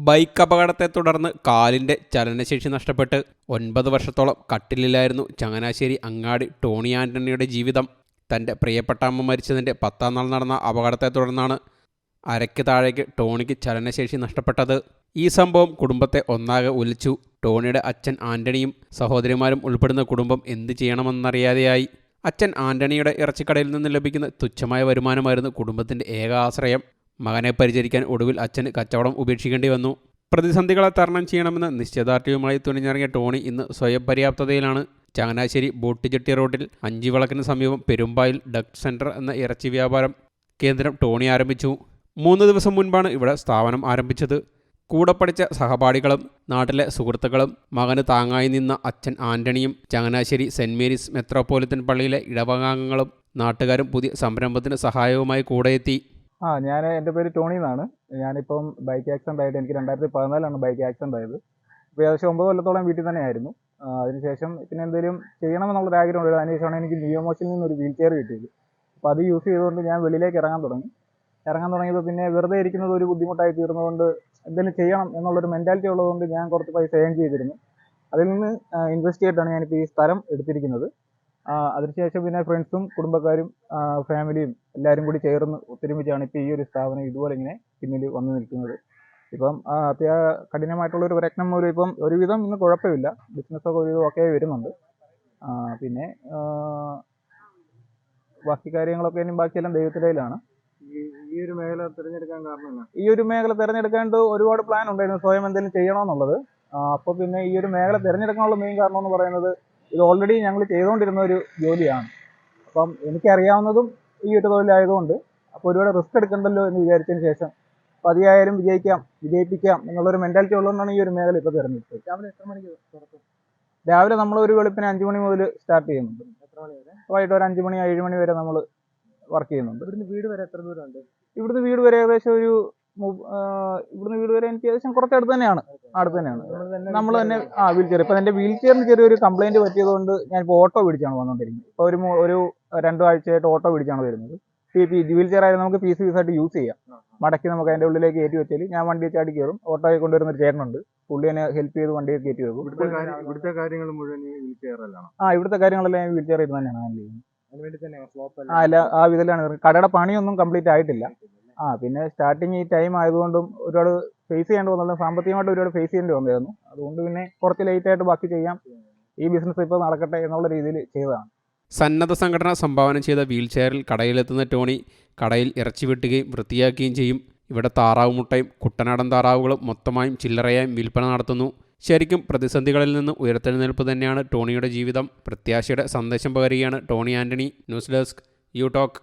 Bike അപകടത്തെ തുടർന്ന് കാലിന്റെ ചലനശേഷി നഷ്ടപ്പെട്ട് ഒൻപത് വർഷത്തോളം കട്ടിലിലായിരുന്നു ചങ്ങനാശ്ശേരി അങ്ങാടി ടോണി ആന്റണിയുടെ ജീവിതം. തന്റെ പ്രിയപ്പെട്ട അമ്മ മരിച്ചതിന്റെ പത്താം നാൾ നടന്ന അപകടത്തെ തുടർന്നാണ് അരയ്ക്ക് താഴേക്ക് ടോണിക്ക് ചലനശേഷി നഷ്ടപ്പെട്ടത്. ഈ സംഭവം കുടുംബത്തെ ഒന്നാകെ ഒലിച്ചു ടോണിയുടെ അച്ഛൻ ആന്റണിയും സഹോദരിമാരും ഉൾപ്പെടുന്ന കുടുംബം എന്ത് ചെയ്യണമെന്നറിയാതെയായി. അച്ഛൻ ആന്റണിയുടെ ഇറച്ചിക്കടയിൽ നിന്ന് ലഭിക്കുന്ന തുച്ഛമായ വരുമാനമായിരുന്നു കുടുംബത്തിന്റെ ഏക ആശ്രയം. മകനെ പരിചരിക്കാൻ ഒടുവിൽ അച്ഛൻ കച്ചവടം ഉപേക്ഷിക്കേണ്ടി വന്നു. പ്രതിസന്ധികളെ തരണം ചെയ്യണമെന്ന് നിശ്ചയദാർഢ്യവുമായി തുണിഞ്ഞിറങ്ങിയ ടോണി ഇന്ന് സ്വയം പര്യാപ്തതയിലാണ്. ചങ്ങനാശ്ശേരി ബോട്ടിജെട്ടി റോഡിൽ അഞ്ചിവിളക്കിന് സമീപം പെരുമ്പായിൽ ഡക് സെന്റർ എന്ന ഇറച്ചി വ്യാപാരം കേന്ദ്രം ടോണി ആരംഭിച്ചു. മൂന്ന് ദിവസം മുൻപാണ് ഇവിടെ സ്ഥാപനം ആരംഭിച്ചത്. കൂടെ പഠിച്ച സഹപാഠികളും നാട്ടിലെ സുഹൃത്തുക്കളും മകന് താങ്ങായി നിന്ന അച്ഛൻ ആന്റണിയും ചങ്ങനാശ്ശേരി സെന്റ് മേരീസ് മെത്രോപോലിത്തൻ പള്ളിയിലെ ഇടവകാംഗങ്ങളും നാട്ടുകാരും പുതിയ സംരംഭത്തിന് സഹായവുമായി കൂടെയെത്തി. ആ ഞാൻ എന്റെ പേര് ടോണി എന്നാണ് ഞാനിപ്പം ബൈക്ക് ആക്സിഡന്റ് ആയിട്ട് എനിക്ക് രണ്ടായിരത്തി പതിനാലാണ് ബൈക്ക് ആക്സിഡന്റ് ആയത്. ഇപ്പോൾ ഏകദേശം ഒമ്പത് കൊല്ലത്തോളം വീട്ടിൽ തന്നെയായിരുന്നു അതിനുശേഷം പിന്നെ എന്തെങ്കിലും ചെയ്യണമെന്നുള്ളൊരു ആഗ്രഹം ഉണ്ട് അതിനുശേഷമാണ് എനിക്ക് നിയമോശിൽ നിന്ന് ഒരു വീൽ ചെയർ കിട്ടിയത്. അപ്പോൾ അത് യൂസ് ചെയ്തുകൊണ്ട് ഞാൻ വെളിയിലേക്ക് ഇറങ്ങാൻ തുടങ്ങി. ഇറങ്ങാൻ തുടങ്ങിയപ്പോൾ പിന്നെ വെറുതെ ഇരിക്കുന്നത് ഒരു ബുദ്ധിമുട്ടായി തീർന്നതുകൊണ്ട് എന്തെങ്കിലും ചെയ്യണം എന്നുള്ളൊരു മെന്റാലിറ്റി ഉള്ളതുകൊണ്ട് ഞാൻ കുറച്ച് പൈസ ഏൺ ചെയ്തിരുന്നു. അതിൽ നിന്ന് ഇൻവെസ്റ്റ് ചെയ്തിട്ടാണ് ഞാനിപ്പോൾ ഈ സ്ഥലം എടുത്തിരിക്കുന്നത്. അതിനുശേഷം പിന്നെ ഫ്രണ്ട്സും കുടുംബക്കാരും ഫാമിലിയും എല്ലാവരും കൂടി ചേർന്ന് ഒത്തൊരുമിച്ചാണ് ഇപ്പോൾ ഈ ഒരു സ്ഥാപനം ഇതുപോലെ ഇങ്ങനെ പിന്നിൽ വന്നു നിൽക്കുന്നത്. ഇപ്പം അത്യാ കഠിനമായിട്ടുള്ള ഒരു പ്രയത്നം മൂലം ഇപ്പം ഒരുവിധം ഇന്ന് കുഴപ്പമില്ല. ബിസിനസ്സൊക്കെ ഒരുവിധം ഒക്കെ വരുന്നുണ്ട്. പിന്നെ ബാക്കി കാര്യങ്ങളൊക്കെ ഇനി ബാക്കിയെല്ലാം ദൈവത്തിന്റെ കയ്യിലാണ്. ഈ ഒരു മേഖല തിരഞ്ഞെടുക്കാൻ കാരണം ഈ ഒരു മേഖല തിരഞ്ഞെടുക്കാണ്ട് ഒരുപാട് പ്ലാൻ ഉണ്ടായിരുന്നു. സ്വയം എന്തെങ്കിലും ചെയ്യണമെന്നുള്ളത് അപ്പോൾ പിന്നെ ഈ ഒരു മേഖല തിരഞ്ഞെടുക്കാനുള്ള മെയിൻ കാരണം എന്ന് പറയുന്നത് ഇത് ഓൾറെഡി ഞങ്ങൾ ചെയ്തുകൊണ്ടിരുന്ന ഒരു ജോലിയാണ്. അപ്പം എനിക്കറിയാവുന്നതും ഈ ഒരു തൊഴിലായതുകൊണ്ട് അപ്പോൾ ഒരുപാട് റിസ്ക് എടുക്കണ്ടല്ലോ എന്ന് വിചാരിച്ചതിന് ശേഷം പതിയായാലും വിജയിക്കാം വിജയിപ്പിക്കാം എന്നുള്ളൊരു മെന്റാലിറ്റി ഉള്ളതുകൊണ്ടാണ് ഈ ഒരു മേഖല ഇപ്പോൾ തിരഞ്ഞെടുത്തത്. രാവിലെ എത്ര മണിക്ക് തുറക്കും? രാവിലെ നമ്മൾ ഒരു വെളുപ്പിന് അഞ്ച് മണി മുതൽ സ്റ്റാർട്ട് ചെയ്യുന്നുണ്ട്. എത്ര മണി വരെ? വൈകിട്ട് ഒരു അഞ്ച് മണി ഏഴ് മണി വരെ നമ്മൾ വർക്ക് ചെയ്യുന്നുണ്ട്. ഇവിടുന്ന് വീട് വരെ എത്ര ദൂരമുണ്ട്? ഇവിടുന്ന് വീട് വരെ ഏകദേശം ഒരു ഇവിടുന്ന് വീട് വരെ എനിക്ക് ഏകദേശം കുറച്ച് അടുത്ത് തന്നെയാണ്. അടുത്ത് തന്നെയാണ്. നമ്മൾ തന്നെ ആ വീൽ ചെയർ ഇപ്പം എന്റെ വീൽ ചെയറിന് ചെറിയൊരു കംപ്ലൈന്റ് ഞാൻ ഇപ്പൊ ഓട്ടോ പിടിച്ചാണ് വന്നുകൊണ്ടിരിക്കുന്നത് ഇപ്പൊ ഒരു ഒരു രണ്ടു ആഴ്ചയായിട്ട് ഓട്ടോ പിടിച്ചാണ് വരുന്നത്. ഈ വീൽ ചെയർ ആയാലും നമുക്ക് പീസ് പീസായിട്ട് യൂസ് ചെയ്യാം. മടക്കി നമുക്ക് അതിന്റെ ഉള്ളിലേക്ക് കയറ്റി വെച്ചാൽ ഞാൻ വണ്ടി ചാടി കയറും. ഓട്ടോയിൽ കൊണ്ടുവരുന്ന ഒരു ചേട്ടനുണ്ട്. പുള്ളി എന്നെ ഹെൽപ്പ് ചെയ്ത് വണ്ടി കയറ്റി വെക്കും. ഇവിടുത്തെ കാര്യങ്ങൾ മുഴുവൻ ഈ വീൽ ചെയറിലാണ് ആ ഇവിടുത്തെ കാര്യങ്ങളെല്ലാം ഞാൻ വീൽ ചെയർ ഇരുന്ന് തന്നെയാണ് ചെയ്യുന്നത്. ആ അല്ല ആ വിധത്തിലാണ്. കടയുടെ പണിയൊന്നും കംപ്ലീറ്റ് ആയിട്ടില്ല. ആ പിന്നെ സ്റ്റാർട്ടിങ് ഈ ടൈം ആയതുകൊണ്ടും ഒരുപാട് ഫേസ് ചെയ്യേണ്ടി വന്നത് സാമ്പത്തികമായിട്ട് ഒരുപാട് ഫേസ് ചെയ്യേണ്ടി വന്നിരുന്നു. അതുകൊണ്ട് പിന്നെ കുറച്ച് ലേറ്റ് ആയിട്ട് ബാക്കി ചെയ്യാം. ഈ ബിസിനസ് ഇപ്പോൾ നടക്കട്ടെ എന്നുള്ള രീതിയിൽ ചെയ്തതാണ്. സന്നദ്ധ സംഘടന സംഭാവന ചെയ്ത വീൽ ചെയറിൽ കടയിലെത്തുന്ന ടോണി കടയിൽ ഇറച്ചി വെട്ടുകയും വൃത്തിയാക്കുകയും ചെയ്യും. ഇവിടെ താറാവ് മുട്ടയും കുട്ടനാടൻ താറാവുകളും മൊത്തമായും ചില്ലറയായും വിൽപ്പന നടത്തുന്നു. ശരിക്കും പ്രതിസന്ധികളിൽ നിന്ന് ഉയർത്തെഴുന്നേൽപ്പ് തന്നെയാണ് ടോണിയുടെ ജീവിതം. പ്രത്യാശയുടെ സന്ദേശം പകരുകയാണ് Tony Antony news desk you talk.